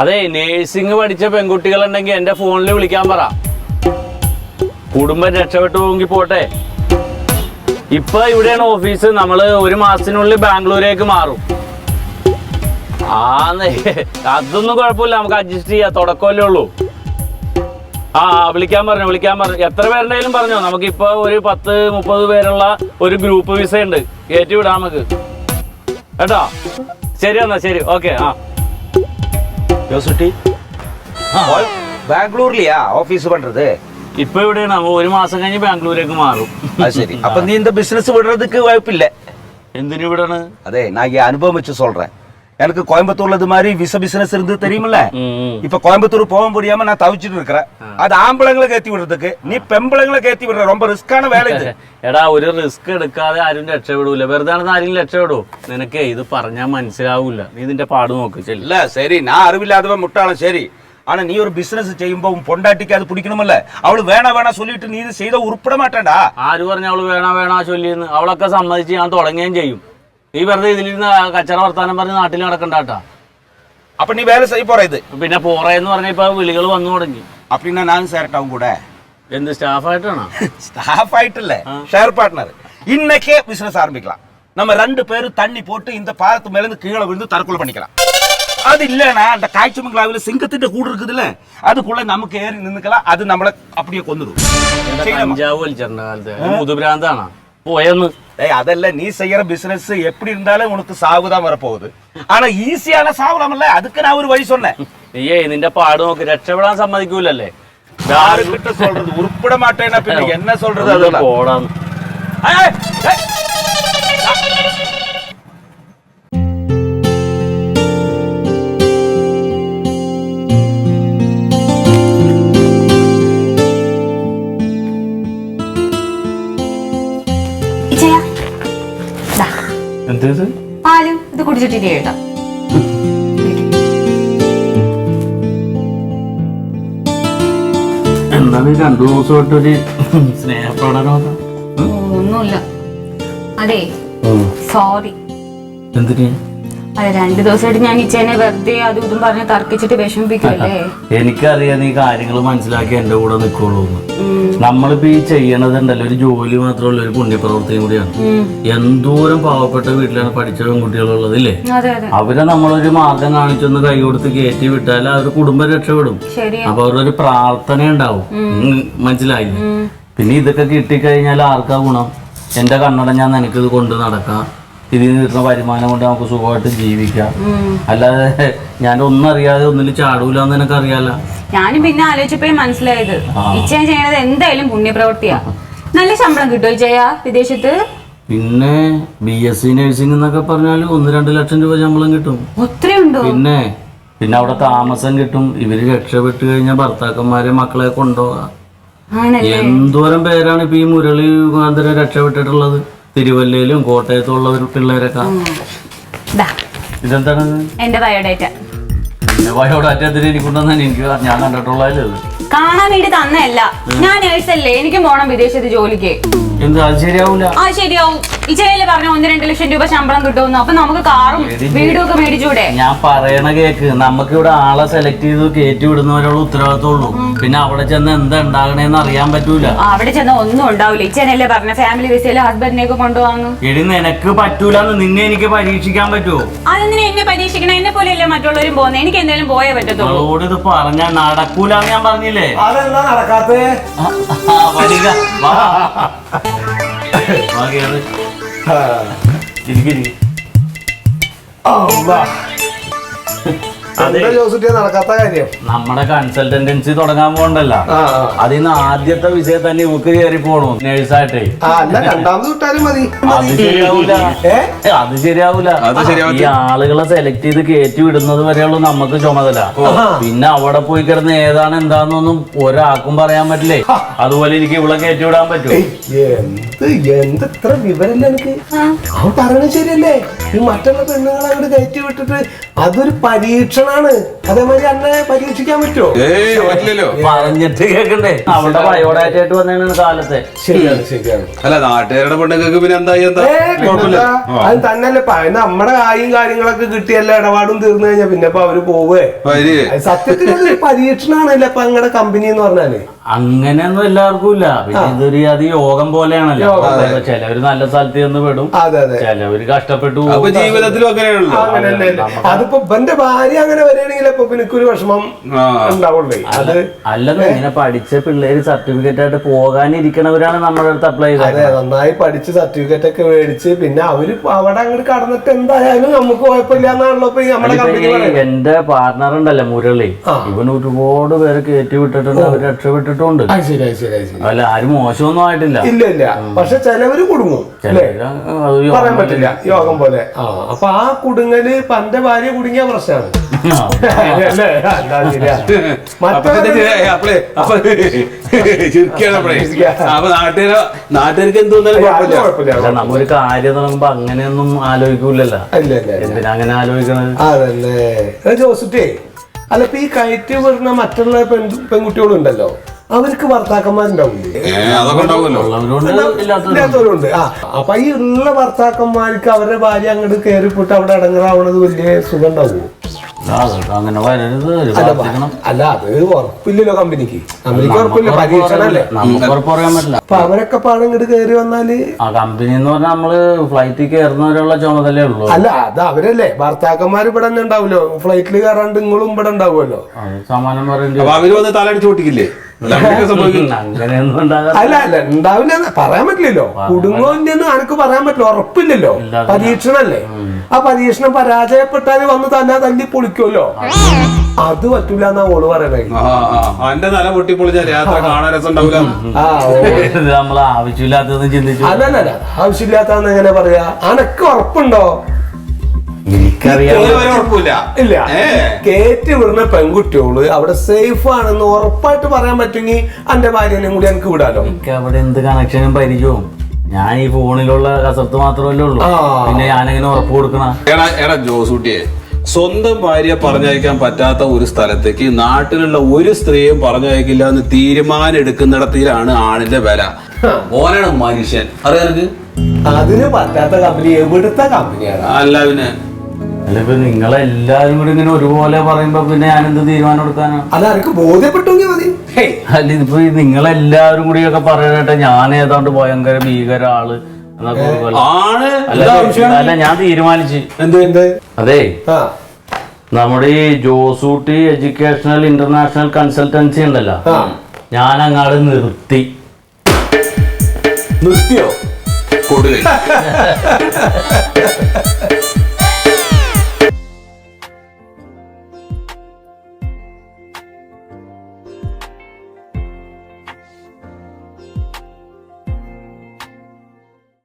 അതെ നേഴ്സിംഗ് പഠിച്ച പെൺകുട്ടികളുണ്ടെങ്കിൽ എന്റെ ഫോണിൽ വിളിക്കാൻ പറ. കുടുംബം രക്ഷപ്പെട്ടു പോകി പോട്ടെ. ഇപ്പൊ ഇവിടെയാണ് ഓഫീസ് നമ്മൾ ഒരു മാസത്തിനുള്ളിൽ ബാംഗ്ലൂരേക്ക് മാറും. ആ അതൊന്നും കുഴപ്പമില്ല. നമുക്ക് അഡ്ജസ്റ്റ് ചെയ്യാം. തുടക്കമല്ലേ ഉള്ളൂ. ആ, വിളിക്കാൻ പറഞ്ഞു വിളിക്കാൻ പറഞ്ഞു. എത്ര പേരുണ്ടെങ്കിലും പറഞ്ഞോ. നമുക്കിപ്പോ ഒരു പത്ത് മുപ്പത് പേരുള്ള ഒരു ഗ്രൂപ്പ് വിസ ഉണ്ട്. കയറ്റി വിടാം നമുക്ക്. കേട്ടോ? ശരി എന്നാ ശരി. ഓക്കെ ആ. யோசுட்டி பெங்களூர்லயா ஆபீஸ் பண்றது ഇപ്പൊ ഇവിടെയാണ് നമ്മ ഒരു മാസം കഴിഞ്ഞ് ബാംഗ്ലൂരേക്ക് മാറും அது சரி அப்ப நீ இந்த பிசினஸ் விடுறதுக்கு வாய்ப்பு இல்ல എന്തിനു വിടാണ് அதே நான் இங்க அனுபவம் வச்சு சொல்றேன் எனக்கு கோயம்புத்தூர்ல இது மாதிரி விச பிசினஸ் இருந்து தெரியுமில்ல ഉം, ഉം. இப்ப கோயம்புத்தூர் போக முடியாம நான் தவிச்சிட்டு இருக்கிறேன் அது ஆம்பளைங்களை கேத்தி விடுறதுக்கு நீ பெம்பளைங்களை கேத்தி விடுற ரொம்ப ரிஸ்கான வேலை இது എടാ ഒരു റിസ്ക് എടുക്കാതെ ആരും രക്ഷപ്പെടൂല വെറുതെ ആണെന്ന് ആരും രക്ഷപ്പെടൂ നിനക്കേ ഇത് പറഞ്ഞാൽ മനസ്സിലാവൂല നീ ഇതിന്റെ പാട് നോക്ക് ചെല്ല இல்ல சரி நான் அறிவில்லாதவன் முட்டாளம் சரி ஆனா நீ ஒரு பிசினஸ் செய்யும்போ உன் பொண்டாட்டிக்கு அது பிடிக்கணுமில்ல அவளு வேணா வேணா சொல்லிட்டு நீ இது செய்த உருப்பிட மாட்டேன்டா ആര് പറഞ്ഞ അവള് വേണ വേണ ചൊല്ലിന്ന് അവളൊക്കെ സമ്മതിച്ച് ഞാൻ തുടങ്ങുകയും ചെയ്യും നീ വെറുതെ ഇതിലിരുന്ന് കച്ചറ വർത്താനം പറഞ്ഞ് നാട്ടിൽ നടക്കണ്ടാട്ടാ அப்ப நீ வேலை செய்ய போற இது പിന്നെ പോറേന്ന് പറഞ്ഞ ഇപ്പൊ വിളികൾ വന്നു തുടങ്ങി அப்படின்னா நானும் சேரட்டா உன் கூட എന്ത് സ്റ്റാഫായിട്ടാണോ ஸ்டாஃப் ஆயிட்டு இல்ல ஷேர் பார்ட்னர் இன்னைக்கே பிசினஸ் ஆரம்பிக்கலாம் நம்ம ரெண்டு பேரும் தண்ணி போட்டு இந்த பாலத்து மேல இருந்து கீழே விழுந்து தற்கொலை பண்ணிக்கலாம் அது இல்லனா அந்த காய்ச்சமங்கலாவில சிங்கத்திட்ட கூடு இருக்குதுல்ல அதுக்குள்ள நமக்கு ஏறி நின்னுக்கலாம் அது நம்மள அப்படியே கொன்னுடும் செய்யலாமா? കഞ്ചാവ് വലിച്ചിട്ടുണ്ട് കാലത്ത് മുതുഭ്രാന്താണോ പോയെന്ന് ஏய் அதெல்லாம் நீ செய்யற பிசினஸ் எப்படி இருந்தாலும் உனக்கு சாவு தான் வரப்போகுது ஆனா ஈஸியான சாவலாம்ல அதுக்கு நான் ஒரு வழி சொன்னேன் നീയേ നിന്റെ പാട് നോക്ക് രക്ഷപ്പെടാൻ സമ്മതിക്കൂലല്ലേ யாருக்கிட்ட சொல்றது உருப்பிட மாட்டேன்னா பின்ன என்ன சொல்றது அதெல்லாம் പോടാന്ന് എന്തേത് പാലും ഇത് കുടിച്ചിട്ടില്ലേ കേട്ടോ എന്താണ് രണ്ടു ദിവസമായിട്ടൊരു സ്നേഹപ്രകടനം? ഒന്നുമില്ല. അതെ സോറി എന്തിന്? അതെ രണ്ടു ദിവസമായിട്ട് ഞാൻ ഇച്ചേനെ വെറുതെ അതും ഇതും പറഞ്ഞ് തർക്കിച്ചിട്ട് വിഷമിപ്പിക്കല്ലേ എനിക്കറിയാം നീ കാര്യങ്ങൾ മനസ്സിലാക്കി എന്റെ കൂടെ നിൽക്കുള്ളൂ നമ്മളിപ്പോ ഈ ചെയ്യണതുണ്ടല്ലോ ഒരു ജോലി മാത്രമല്ല ഒരു പുണ്യപ്രവൃത്തിയും കൂടിയാണ്. എന്തോരം പാവപ്പെട്ട വീട്ടിലാണ് പഠിച്ച പെൺകുട്ടികളുള്ളത് ഇല്ലേ? അവരെ നമ്മളൊരു മാർഗം കാണിച്ചൊന്ന് കൈ കൊടുത്ത് കയറ്റി വിട്ടാൽ അവർ കുടുംബം രക്ഷപ്പെടും. അപ്പൊ അവരുടെ ഒരു പ്രാർത്ഥന ഉണ്ടാവും മനസ്സിലായില്ലേ? പിന്നെ ഇതൊക്കെ കിട്ടിക്കഴിഞ്ഞാൽ ആർക്കാ ഗുണം? എന്റെ കണ്ണട ഞാൻ നിനക്കിത് കൊണ്ട് നടക്കാം. ഇതിൽ നിന്ന് കിട്ടുന്ന വരുമാനം കൊണ്ട് നമുക്ക് സുഖമായിട്ട് ജീവിക്കാം. അല്ലാതെ ഞാൻ ഒന്നും അറിയാതെ ഒന്നിൽ ചാടൂല എന്ന് എനിക്ക് അറിയാലോ? ഞാനും പിന്നെ ആലോചിച്ചപ്പോഴേ മനസ്സിലായത്. ഇച്ചയൻ ചെയ്യണത് എന്തായാലും പുണ്യപ്രവൃത്തിയാ. നല്ല ശമ്പളം കിട്ടുമോ ജയ വിദേശത്ത്? പിന്നെ ബി എസ് സി നഴ്സിംഗ് എന്നൊക്കെ പറഞ്ഞാൽ ഒന്ന് രണ്ട് ലക്ഷം രൂപ ശമ്പളം കിട്ടും. ഒത്തിരി പിന്നെ പിന്നെ അവിടെ താമസം കിട്ടും. ഇവർ രക്ഷപ്പെട്ട് കഴിഞ്ഞാൽ ഭർത്താക്കന്മാരെ മക്കളെ കൊണ്ടുപോകാം. എന്തോരം പേരാണ് ഇപ്പൊ ഈ മുരളി മുഖാന്തരം രക്ഷപ്പെട്ടിട്ടുള്ളത്? തിരുവല്ലയിലും കോട്ടയത്തും ഉള്ള ഒരു പിള്ളേരൊക്കെ. ഇതെന്താണ്? എന്റെ ബയോഡേറ്റ. എനിക്ക് ഞാൻ കണ്ടിട്ടുള്ളത് കാണാൻ വേണ്ടി തന്നല്ല ഞാൻ നേഴ്സല്ലേ? എനിക്കും പോണം വിദേശത്ത് ജോലിക്ക്. എന്താ? ശരിയാവൂല? ആ ശരിയാവും. ഇച്ചയിൽ പറഞ്ഞു ഒന്ന് രണ്ട് ലക്ഷം രൂപ ശമ്പളം കിട്ടുമെന്ന്. അപ്പൊ നമുക്ക് കാറും വീടും ഒക്കെ മേടിച്ചൂടെ? ഞാൻ പറയണ കേക്ക് നമുക്ക് ഇവിടെ ആളെ സെലക്ട് ചെയ്ത് കയറ്റി വിടുന്നവരുള്ള ഉത്തരവാദിത്തമുള്ളൂ. പിന്നെ അവിടെ ചെന്ന് എന്താ ഉണ്ടാകണേന്ന് അറിയാൻ പറ്റൂല. ആ, അവിടെ ചെന്ന് ഒന്നും ഉണ്ടാവില്ല ഇച്ചനല്ലേ പറഞ്ഞ ഫാമിലി വിസയിൽ ഹസ്ബൻഡിനെ ഒക്കെ കൊണ്ടുപോകാന്ന്. എടി നിനക്ക് പറ്റൂല നിന്നെ എനിക്ക് പരീക്ഷിക്കാൻ പറ്റുമോ അതെന്തിനാ എന്നെ പരീക്ഷിക്കണം. എന്നെ പോലെയല്ലേ മറ്റുള്ളവരും പോകുന്നത് എനിക്ക് എന്തായാലും പോയേ പറ്റത്തുള്ളൂ. അവളോട് ഇത് പറഞ്ഞാ നടക്കൂലെന്ന് ഞാൻ പറഞ്ഞില്ലേ? അതെന്താ നടക്കാത്തേ? വരിക. വാ. വാ, കേറ്. ഇരിക്ക്, ഇരിക്ക്. എന്താ ജോസുട്ടിയെ നടക്കാത്ത കാര്യം. നമ്മുടെ കൺസൾട്ടൻസി തുടങ്ങാൻ പോകണ്ടല്ല. അതിൽ നിന്ന് ആദ്യത്തെ വിഷയം തന്നെ ഇവക്ക് കയറി പോണു നേഴ്സായിട്ടേ. ആ അല്ല രണ്ടാമത് വിട്ടാലും മതി. അത് ശരിയാവൂല. അത് ശരിയാവൂല. ഈ ആളുകളെ സെലക്ട് ചെയ്ത് കയറ്റി വിടുന്നത് വരെയുള്ളൂ നമുക്ക് ചുമതല. പിന്നെ അവിടെ പോയി കിടന്ന് ഏതാണ് എന്താന്നൊന്നും ഒരാൾക്കും പറയാൻ പറ്റില്ലേ? അതുപോലെ എനിക്ക് ഇവിടെ കയറ്റി വിടാൻ പറ്റും. എന്ത് എന്ത് ഇത്ര വിവരമില്ല എനിക്ക്? അവൻ പറയണത് ശരിയല്ലേ? ഈ മറ്റുള്ള പെണ്ണുങ്ങളെ അങ്ങോട്ട് കയറ്റി വിട്ടിട്ട് അതൊരു പരീക്ഷ പരീക്ഷണാണ് അതേമാതിരി അന്നെ പരീക്ഷിക്കാൻ പറ്റുമോ? ഏയ് പറ്റില്ലല്ലോ. പറഞ്ഞിട്ട് കേക്കണ്ടേ? അവളുടെ ബയോഡാറ്റ ആയിട്ട് വന്നതാണ് കാലത്തെ. ശരിയാണ് ശരിയാണ്. അല്ല നാട്ടുകാരുടെ പെണ്ണുങ്ങൾക്ക് പിന്നെ എന്തായി എന്താ? ഏ, കുഴപ്പമില്ല. പിന്നെന്താ? അത് തന്നെയല്ലേ. പറയുന്ന നമ്മുടെ കായും കാര്യങ്ങളൊക്കെ കിട്ടിയല്ല ഇടപാടും തീർന്നു കഴിഞ്ഞാ പിന്നെ ഇപ്പൊ അവർ പോവേ. വരി. അത് സത്യത്തിൽ പരീക്ഷണാണല്ലേ പരീക്ഷണാണല്ലോ ഇപ്പൊ നിങ്ങളുടെ കമ്പനി എന്ന് പറഞ്ഞാൽ. അങ്ങനെയൊന്നും എല്ലാവർക്കും ഇല്ല. പിന്നെ ഇതൊരു അത് യോഗം പോലെയാണല്ലോ. ചിലവര് നല്ല സ്ഥലത്ത് ചെന്ന് പെടും. ചിലവര് കഷ്ടപ്പെട്ടു. ജീവിതത്തിലും അതിപ്പോ ഭാര്യ അങ്ങനെ വരികയാണെങ്കിൽ എനിക്കൊരു വിഷമം. ഉണ്ടാവുള്ളേ. അത് അല്ലെന്ന് ഇങ്ങനെ പഠിച്ച പിള്ളേര് സർട്ടിഫിക്കറ്റ് ആയിട്ട് പോകാനിരിക്കണവരാണ് നമ്മുടെ അടുത്ത് അപ്ലൈ ചെയ്തത് നന്നായി പഠിച്ച് സർട്ടിഫിക്കറ്റ് ഒക്കെ മേടിച്ച് പിന്നെ അവർ അവിടെ അങ്ങോട്ട് കടന്നിട്ട് എന്തായാലും നമുക്ക് കുഴപ്പമില്ല എന്നാണല്ലോ നമ്മുടെ എന്റെ പാർട്ണർ ഉണ്ടല്ലോ മുരളി. ഇവൻ ഒരുപാട് പേര് കയറ്റി വിട്ടിട്ടുണ്ട്. അവർ രക്ഷപ്പെട്ടിട്ടുണ്ട് അത് ശരി അത് ശരി അത് ശരി. അല്ല ആരും മോശമൊന്നും ആയിട്ടില്ല. ഇല്ല ഇല്ല. പക്ഷെ ചിലവര് കുടുങ്ങും അല്ലേ? ചിലവര് അത് യോഗം പറയാൻ പറ്റില്ല യോഗം പോലെ. ആ അപ്പൊ ആ കുടുങ്ങൽ പന്റെ ഭാര്യ കുടുങ്ങിയ പ്രശ്നമാണ്. അല്ലേ? ശരിയാ. അപ്പൊ നാട്ടുകാര് നാട്ടുകാർക്ക് എന്ത് തോന്നാലും കുഴപ്പമില്ല. കുഴപ്പമില്ല നമ്മൊരു കാര്യം തുടങ്ങുമ്പോ അങ്ങനെയൊന്നും ആലോചിക്കൂലല്ലോ. ഇല്ല ഇല്ല ഇല്ല. എന്തിനാ അങ്ങനെ ആലോചിക്കണത്? അതല്ലേ. ജോസുട്ടേ അല്ല ഇപ്പൊ ഈ കയറ്റി വരുന്ന മറ്റുള്ള പെൺ പെൺകുട്ടികളുണ്ടല്ലോ. അവർക്ക് ഭർത്താക്കന്മാരുണ്ടാവില്ലേ? ഇല്ലാത്തവരുണ്ട്. ആ അപ്പൊ ഈ ഉള്ള ഭർത്താക്കന്മാർക്ക് അവരുടെ ഭാര്യ അങ്ങോട്ട് കയറിപ്പോട്ട് അവിടെ അടങ്ങറാവണത് വലിയ സുഖം ഉണ്ടാവുമോ അങ്ങനെ വരരുത്. അല്ല അത് ഉറപ്പില്ലല്ലോ കമ്പനിക്ക്. കമ്പനിക്ക് ഉറപ്പില്ല പരീക്ഷണല്ലേ? നമുക്ക് ഉറപ്പ് പറയാൻ പറ്റില്ല. അപ്പൊ അവരൊക്കെ പാടം ഇങ്ങോട്ട് കയറി വന്നാൽ? ആ കമ്പനി എന്ന് പറഞ്ഞാൽ നമ്മൾ ഫ്ലൈറ്റിൽ കയറുന്നവരുള്ള ചുമതലേ ഉള്ളൂ. അല്ല അത് അവരല്ലേ? ഭർത്താക്കന്മാർ ഇവിടെ തന്നെ ഉണ്ടാവുമല്ലോ. ഫ്ലൈറ്റിൽ കയറാണ്ട് നിങ്ങളും ഇവിടെ ഉണ്ടാവുമല്ലോ. സമാനം പറയുന്നത് അവർ വന്ന് തലടിച്ചു പൊട്ടിക്കില്ലേ? അല്ല, അല്ല ഉണ്ടാവില്ല എന്ന് പറയാൻ പറ്റില്ലല്ലോ. കുടുംബം ആർക്ക് പറയാൻ പറ്റില്ല. ഉറപ്പില്ലല്ലോ. പരീക്ഷണല്ലേ ആ പരീക്ഷണം പരാജയപ്പെട്ടാൽ വന്ന് തന്നെ തല്ലി പൊളിക്കുമല്ലോ. അത് പറ്റൂല എന്നാ ഓൾ പറയണേ എന്റെ തല പൊട്ടിപ്പൊളിഞ്ഞാൽ യാത്ര കാണാൻ രസം ആവശ്യമില്ലാത്തതൊന്നും ചിന്തിച്ചു. അല്ലല്ല ആവശ്യമില്ലാത്താന്ന് എങ്ങനെ പറയാ? അനക്ക് ഉറപ്പുണ്ടോ? ഇല്ല. കേറ്റി വിടുന്ന പെൺകുട്ടിയോൾ അവിടെ സേഫ് ആണെന്ന് ഉറപ്പായിട്ട് പറയാൻ പറ്റുമെങ്കിൽ എന്റെ ഭാര്യനെയും കൂടി എനിക്ക് വിടാലോ. എനിക്ക് അവിടെ എന്ത് കണക്ഷനും പരിചയവും. ഞാൻ ഈ ഫോണിലുള്ള കസർത്ത് മാത്രമല്ലേ ഉള്ളൂ. പിന്നെ ഞാനെങ്ങനെ ഉറപ്പ് കൊടുക്കണം? എടാ എടാ ജോസൂട്ടിയെ സ്വന്തം ഭാര്യ പറഞ്ഞയക്കാൻ പറ്റാത്ത ഒരു സ്ഥലത്തേക്ക് നാട്ടിലുള്ള ഒരു സ്ത്രീയും പറഞ്ഞയക്കില്ല എന്ന് തീരുമാനം എടുക്കുന്നിടത്തിലാണ് ആണിന്റെ വില. ഓനാണ് മനുഷ്യൻ. അറിയാനക്ക് അതിന് പറ്റാത്ത കമ്പനി എവിടുത്തെ കമ്പനിയാണ് അല്ല പിന്നെ അല്ല ഇപ്പൊ നിങ്ങളെല്ലാരും കൂടി ഇങ്ങനെ ഒരുപോലെ പറയുമ്പോ പിന്നെ ഞാനെന്ത് തീരുമാനം എടുക്കാനാണ് അല്ല എനിക്ക് ബോധ്യപ്പെട്ടെങ്കിൽ മതി. അല്ല ഇതിപ്പോ ഈ നിങ്ങളെല്ലാരും കൂടി ഒക്കെ പറയണേട്ടെ ഞാൻ ഏതാണ്ട് ഭയങ്കര ഭീകര ആൾ എന്നൊക്കെ പോലെ. ആണ്? അല്ല ഞാൻ തീരുമാനിച്ചു. എന്ത് എന്ത്? അതെ ആ. നമ്മുടെ ഈ ജോസൂട്ടി എഡ്യൂക്കേഷണൽ ഇന്റർനാഷണൽ കൺസൾട്ടൻസി ഉണ്ടല്ലോ ആ. ഞാൻ അങ്ങാട് നിർത്തി. നിർത്തിയോ? കൊടുകൈ